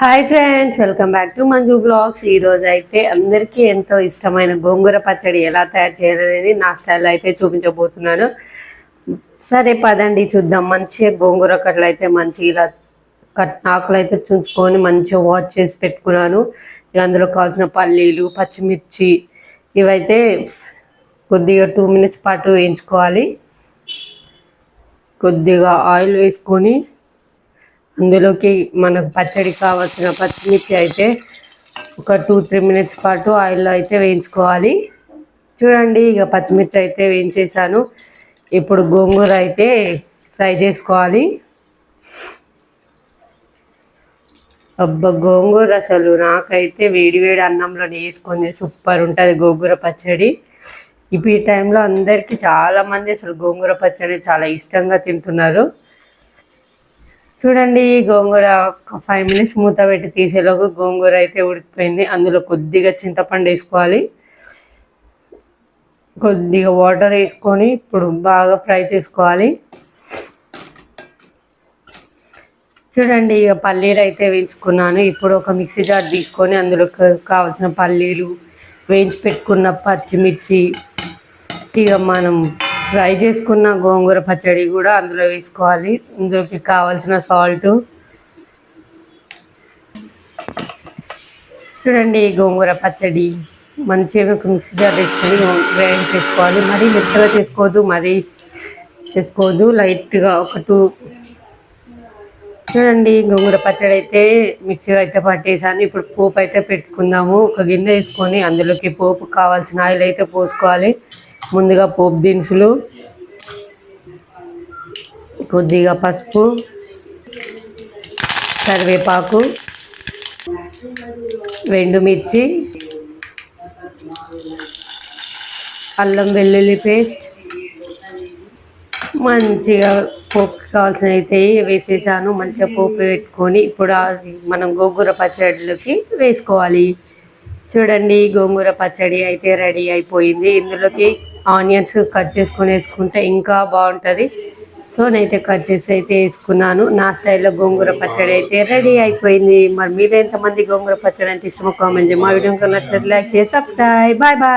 Hi friends welcome back to Manju blogs. ఈరోజు అయితే అందరికీ ఎంతో ఇష్టమైన గోంగూర పచ్చడి ఎలా తయారు చేయాలనేది నా స్టైల్లో అయితే చూపించబోతున్నాను. సరే పదండి చూద్దాం. మంచిగా గోంగూర కట్టలు అయితే మంచిగా ఇలా కట్ ఆకులు అయితే చూసుకొని మంచిగా వాష్ చేసి పెట్టుకున్నాను. ఇక అందులో కావాల్సిన పల్లీలు పచ్చిమిర్చి ఇవైతే కొద్దిగా టూ మినిట్స్ పాటు వేయించుకోవాలి. కొద్దిగా ఆయిల్ వేసుకొని అందులోకి మనకు పచ్చడి కావాల్సిన పచ్చిమిర్చి అయితే ఒక టూ త్రీ మినిట్స్ పాటు ఆయిల్లో అయితే వేయించుకోవాలి. చూడండి ఇక పచ్చిమిర్చి అయితే వేయించేసాను ఇప్పుడు గోంగూర అయితే ఫ్రై చేసుకోవాలి. అబ్బా గోంగూర అసలు నాకైతే వేడి వేడి అన్నంలో వేసుకొని సూపర్ ఉంటుంది గోంగూర పచ్చడి. ఇప్పుడు ఈ టైంలో అందరికీ చాలామంది అసలు గోంగూర పచ్చడి చాలా ఇష్టంగా తింటున్నారు. చూడండి గోంగూర ఒక ఫైవ్ మినిట్స్ మూత పెట్టి తీసేలోపు గోంగూర అయితే ఉడికిపోయింది. అందులో కొద్దిగా చింతపండు వేసుకోవాలి. కొద్దిగా వాటర్ వేసుకొని ఇప్పుడు బాగా ఫ్రై చేసుకోవాలి. చూడండి ఇక పల్లీలు అయితే వేయించుకున్నాను. ఇప్పుడు ఒక మిక్సీ జార్ తీసుకొని అందులో కావాల్సిన పల్లీలు వేయించి పెట్టుకున్న పచ్చిమిర్చి ఇక మనం ఫ్రై చేసుకున్న గోంగూర పచ్చడి కూడా అందులో వేసుకోవాలి. ఇందులోకి కావాల్సిన సాల్ట్ చూడండి గోంగూర పచ్చడి. మంచిగా మిక్సీ జార్ వేసుకొని గ్రైండ్ చేసుకోవాలి. మరీ మెత్తగా చేసుకోవద్దు మరీ చేసుకోవద్దు. లైట్గా ఒక టూ చూడండి గోంగూర పచ్చడి అయితే మిక్సీ అయితే పట్టేసాను. ఇప్పుడు పోపు అయితే పెట్టుకుందాము. ఒక గిన్నె వేసుకొని అందులోకి పోపు కావాల్సిన ఆయిల్ అయితే పోసుకోవాలి. ముందుగా పోపు దినుసులు కొద్దిగా పసుపు కరివేపాకు వెండుమిర్చి అల్లం వెల్లుల్లి పేస్ట్ మంచిగా పోపు కావాల్సిన అయితే వేసేసాను. మంచిగా పోపు పెట్టుకొని ఇప్పుడు మనం గోంగూర పచ్చడిలోకి వేసుకోవాలి. చూడండి గోంగూర పచ్చడి అయితే రెడీ అయిపోయింది. ఇందులోకి ఆనియన్స్ కట్ చేసుకొని వేసుకుంటే ఇంకా బాగుంటుంది. సో నేనైతే కట్ చేసి అయితే వేసుకున్నాను. నా స్టైల్లో గోంగూర పచ్చడి అయితే రెడీ అయిపోయింది. మరి మీరు ఎంతమంది గోంగూర పచ్చడి అంటే ఇష్టమో కామెంట్ మా వీడియో నచ్చదు లైక్ చేసి సబ్స్క్రైబ్. Bye bye.